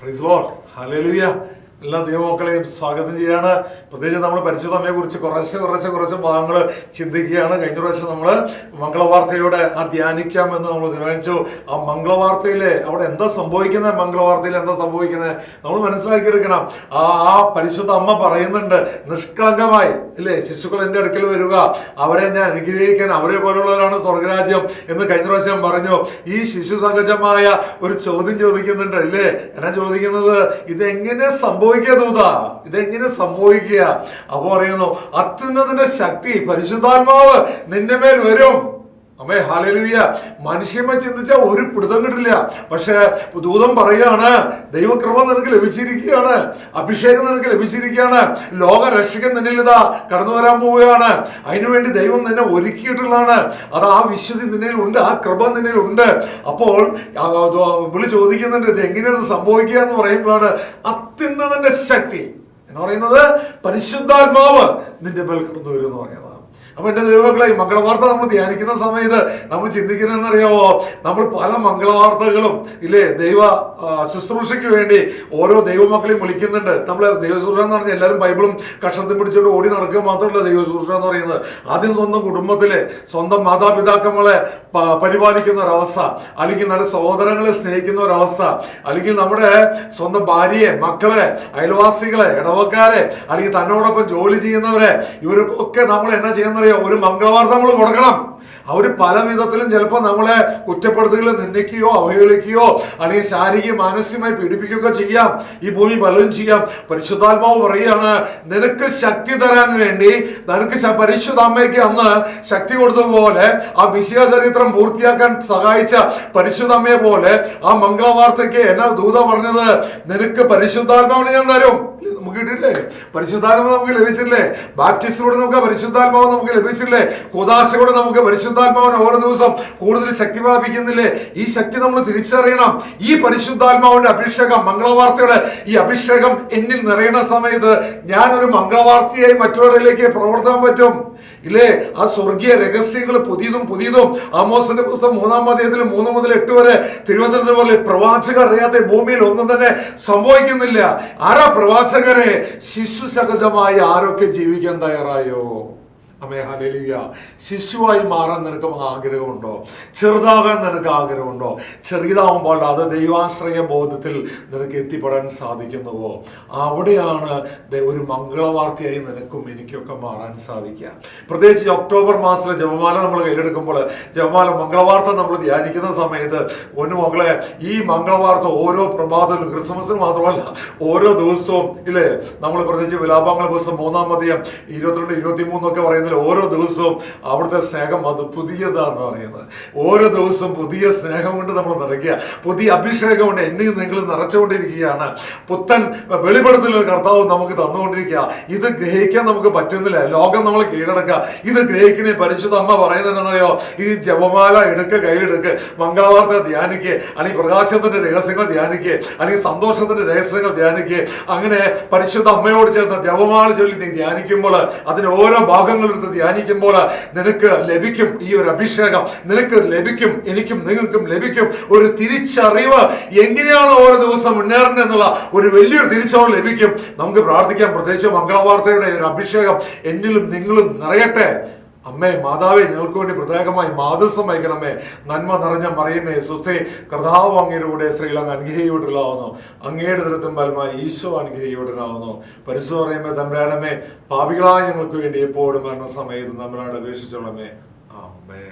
Praise Lord hallelujah എല്ലാ ദൈവമക്കളെയും സ്വാഗതം ചെയ്യാണ്. പ്രത്യേകിച്ച് നമ്മൾ പരിശുദ്ധമ്മയെ കുറിച്ച് കുറച്ച് കുറച്ച് കുറച്ച് ഭാഗങ്ങൾ ചിന്തിക്കുകയാണ്. കഴിഞ്ഞ പ്രാവശ്യം നമ്മൾ മംഗളവാർത്തയോടെ ആ ധ്യാനിക്കാം എന്ന് നമ്മൾ തീരുമാനിച്ചു. ആ മംഗളവാർത്തയിലെ അവിടെ എന്താ സംഭവിക്കുന്നത്? മംഗളവാർത്തയിൽ എന്താ സംഭവിക്കുന്നത്? നമ്മൾ മനസ്സിലാക്കിയെടുക്കണം. ആ ആ പരിശുദ്ധ അമ്മ പറയുന്നുണ്ട് നിഷ്കളങ്കമായി അല്ലേ ശിശുക്കൾ എന്റെ അടുക്കൽ വരിക. അവരെ ഞാൻ അനുഗ്രഹിക്കാൻ അവരെ പോലുള്ളവരാണ് സ്വർഗരാജ്യം എന്ന് കഴിഞ്ഞ പ്രാവശ്യം പറഞ്ഞു. ഈ ശിശു സഹജമായ ഒരു ചോദ്യം ചോദിക്കുന്നുണ്ട് ഇല്ലേ? എന്നാ ചോദിക്കുന്നത് ഇതെങ്ങനെ സംഭവിക്കുക ദൂത? ഇതെങ്ങനെ സംഭവിക്കുക? അപ്പൊ പറയുന്നു അത്യുന്നതിന്റെ ശക്തി പരിശുദ്ധാത്മാവ് നിന്റെ മേൽ വരും. അമ്മേ ഹാലലുയ മനുഷ്യമ്മ ചിന്തിച്ച ഒരു പിടുത്തം കിട്ടില്ല. പക്ഷെ ദൂതം പറയാണ് ദൈവകൃപ നിനക്ക് ലഭിച്ചിരിക്കുകയാണ്. അഭിഷേകം നിനക്ക് ലഭിച്ചിരിക്കുകയാണ്. ലോക രക്ഷകൻ നിന്നിൽ ഇതാ കടന്നു വരാൻ പോവുകയാണ്. അതിനുവേണ്ടി ദൈവം നിന്നെ ഒരുക്കിയിട്ടുള്ളതാണ്. അത് ആ വിശ്വതി നിന്നിൽ ഉണ്ട് ആ കൃപ നിന്നിൽ ഉണ്ട്. അപ്പോൾ വിളി ചോദിക്കുന്നുണ്ട് ഇത് എങ്ങനെയത് സംഭവിക്കുക എന്ന് പറയുമ്പോഴാണ് അത്യുന്നതന്റെ ശക്തി. എന്ന് പറയുന്നത് പരിശുദ്ധാത്മാവ് നിന്റെ മേൽ കടന്നു വരും എന്ന് പറയുന്നത്. അപ്പൊ എന്റെ ദൈവമക്കളെ മംഗളവാർത്ത നമ്മൾ ധ്യാനിക്കുന്ന സമയത്ത് നമ്മൾ ചിന്തിക്കുന്നതെന്നറിയാവോ? നമ്മൾ പല മംഗളവാർത്തകളും ഇല്ലേ ദൈവ ശുശ്രൂഷയ്ക്ക് വേണ്ടി ഓരോ ദൈവമക്കളെയും വിളിക്കുന്നുണ്ട്. നമ്മൾ ദൈവശുശ്രൂഷ എന്ന് പറഞ്ഞാൽ എല്ലാവരും ബൈബിളും കഷ്ണത്തിൽ പിടിച്ചുകൊണ്ട് ഓടി നടക്കുക മാത്രമല്ല ദൈവശുശ്രൂഷ എന്ന് പറയുന്നത്. ആദ്യം സ്വന്തം കുടുംബത്തിലെ സ്വന്തം മാതാപിതാക്കളെ പരിപാലിക്കുന്ന ഒരവസ്ഥ അല്ലെങ്കിൽ നല്ല സഹോദരങ്ങളെ സ്നേഹിക്കുന്ന ഒരവസ്ഥ അല്ലെങ്കിൽ നമ്മുടെ സ്വന്തം ഭാര്യയെ മക്കളെ അയൽവാസികളെ ഇടവക്കാരെ അല്ലെങ്കിൽ തന്നോടൊപ്പം ജോലി ചെയ്യുന്നവരെ ഇവർക്കൊക്കെ നമ്മൾ എന്നാ ചെയ്യുന്നറിയോ? ഒരു മംഗളവാർത്ത നമ്മൾ കൊടുക്കണം. അവർ പല വിധത്തിലും ചിലപ്പോൾ നമ്മളെ കുറ്റപ്പെടുത്തുകയോ നിന്ദിക്കുകയോ അവഹേളിക്കുകയോ അല്ലെങ്കിൽ ശാരീരിക മാനസികമായി പീഡിപ്പിക്കുകയൊക്കെ ചെയ്യാം. ഈ ഭൂമി പലതും ചെയ്യാം. പരിശുദ്ധാത്മാവ് പറയുകയാണ് നിനക്ക് ശക്തി തരാൻ വേണ്ടി നിനക്ക് പരിശുദ്ധ അമ്മയ്ക്ക് അന്ന് ശക്തി കൊടുത്തതുപോലെ ആ മിശിയ ചരിത്രം പൂർത്തിയാക്കാൻ സഹായിച്ച പരിശുദ്ധ അമ്മയെ പോലെ ആ മംഗളവാർത്തയ്ക്ക് എന്നാ ദൂത പറഞ്ഞത്? നിനക്ക് പരിശുദ്ധാത്മാവിനെ ഞാൻ തരും. നമുക്ക് കിട്ടില്ലേ പരിശുദ്ധാത്മാവ് നമുക്ക് ലഭിച്ചില്ലേ ബാപ്റ്റിസ്റ്റിലൂടെ നമുക്ക് പരിശുദ്ധാത്മാവ് നമുക്ക് ലഭിച്ചില്ലേ കുദാശയോടെ നമുക്ക് പരിശുദ്ധാത്മാവിനെ ഓരോ ദിവസം കൂടുതൽ ശക്തി പ്രാപിക്കുന്നില്ലേ? ഈ ശക്തി നമ്മൾ തിരിച്ചറിയണം. ഈ പരിശുദ്ധാത്മാവിന്റെ അഭിഷേകം മംഗളവാർത്തയുടെ ഈ അഭിഷേകം എന്നിൽ നിറയുന്ന സമയത്ത് ഞാനൊരു മംഗളവാർത്തയായി മറ്റുള്ളവരിലേക്ക് പ്രവർത്തനം പറ്റും. ഇല്ലേ? ആ സ്വർഗീയ രഹസ്യങ്ങൾ പുതിയതും പുതിയതും. ആമോസിന്റെ പുസ്തകം മൂന്നാം അധ്യായത്തിൽ മൂന്ന് മുതൽ എട്ട് വരെ തിരുവനന്തപുരത്ത് പോലെ പ്രവാചകർ അറിയാത്ത ഭൂമിയിൽ ഒന്നും തന്നെ സംഭവിക്കുന്നില്ല. ആരാ പ്രവാചകരെ ശിശു സഹജമായി ആരൊക്കെ ജീവിക്കാൻ തയ്യാറായോ? അമേ ഹലലിയ ശിശുവായി മാറാൻ നിനക്ക് ആഗ്രഹമുണ്ടോ? ചെറുതാകാൻ നിനക്ക് ആഗ്രഹമുണ്ടോ? ചെറിയതാവുമ്പോൾ അത് ദൈവാശ്രയ ബോധത്തിൽ നിനക്ക് എത്തിപ്പെടാൻ സാധിക്കുന്നുവോ? അവിടെയാണ് ഒരു മംഗളവാർത്തയായി നിനക്കും എനിക്കൊക്കെ മാറാൻ സാധിക്കുക. പ്രത്യേകിച്ച് ഒക്ടോബർ മാസത്തിലെ ജപമാല നമ്മൾ കയ്യിലെടുക്കുമ്പോൾ ജപമാല മംഗളവാർത്ത നമ്മൾ ധ്യാനിക്കുന്ന സമയത്ത് ഒന്ന് മകളെ ഈ മംഗളവാർത്ത ഓരോ പ്രഭാതത്തിലും ക്രിസ്മസിന് മാത്രമല്ല ഓരോ ദിവസവും ഇല്ലേ? നമ്മൾ പ്രത്യേകിച്ച് വിലാപങ്ങളെ ദിവസം മൂന്നാം മതിയം ഇരുപത്തിരണ്ട് ഇരുപത്തി മൂന്നൊക്കെ പറയുന്നതിൽ ഓരോ ദിവസവും അവിടുത്തെ സ്നേഹം അത് പുതിയതാന്ന് പറയുന്നത്. ഓരോ ദിവസവും പുതിയ സ്നേഹം കൊണ്ട് നമ്മൾ നിറയ്ക്കുക. പുതിയ അഭിഷേകം കൊണ്ട് എന്നെയും നിങ്ങൾ നിറച്ചുകൊണ്ടിരിക്കുകയാണ്. പുത്തൻ വെളിപ്പെടുത്തലുകൾ കർത്താവ് നമുക്ക് തന്നുകൊണ്ടിരിക്കുക. ഇത് ഗ്രഹിക്കാൻ നമുക്ക് പറ്റുന്നില്ല. ലോകം നമ്മളെ കീഴടക്കുക. ഇത് ഗ്രഹിക്കണേ പരിശുദ്ധ അമ്മ പറയുന്നതെന്നറിയോ ഈ ജപമാല എടുക്ക കയ്യിലെടുക്ക്. മംഗളവാർത്ത ധ്യാനിക്കുക അല്ലെങ്കിൽ പ്രകാശത്തിന്റെ രഹസ്യങ്ങൾ ധ്യാനിക്കുക അല്ലെങ്കിൽ സന്തോഷത്തിന്റെ രഹസ്യങ്ങൾ ധ്യാനിക്കുക അങ്ങനെ പരിശുദ്ധ അമ്മയോട് ചേർന്ന് ജപമാല ചൊല്ലി നീ ധ്യാനിക്കുമ്പോൾ അതിന് ഓരോ ഭാഗങ്ങളെടുത്ത് ധ്യാനിക്കുമ്പോൾ നിനക്ക് ലഭിക്കും ഈ ഒരു അഭിഷേകം. നിനക്ക് ലഭിക്കും എനിക്കും നിങ്ങൾക്കും ലഭിക്കും ഒരു തിരിച്ചറിവ്. എങ്ങനെയാണ് ഓരോ ദിവസം മുന്നേറേണ്ടത് എന്നുള്ള ഒരു വലിയൊരു തിരിച്ചറിവ് ലഭിക്കും. നമുക്ക് പ്രാർത്ഥിക്കാം. പ്രത്യേകിച്ച് മംഗളവാർത്തയുടെ ഒരു അഭിഷേകം എന്നിലും നിങ്ങളും നിറയട്ടെ. അമ്മേ മാതാവേ ഞങ്ങൾക്ക് വേണ്ടി പ്രത്യേകമായി മാതൃസം വഹിക്കണമേ. നന്മ നിറഞ്ഞ മറിയമേ സുസ്ഥേ കർത്താവ് അങ്ങയുടെ കൂടെ സ്ത്രീലങ്ങ് അനുഗ്രഹിക്കപ്പെട്ടില്ലാവുന്നു അങ്ങയുടെ ദൃത്തം ഫലമായി ഈശോ അനുഗ്രഹിക്കപ്പെട്ടില്ലാവുന്നു പരിശു പറയുമ്പോൾ തമ്പരാണമേ പാപികളായ ഞങ്ങൾക്ക് വേണ്ടി എപ്പോഴും മരണ സമയത്ത് നമ്മളോട് അപേക്ഷിച്ചോളമേ. അമ്മേ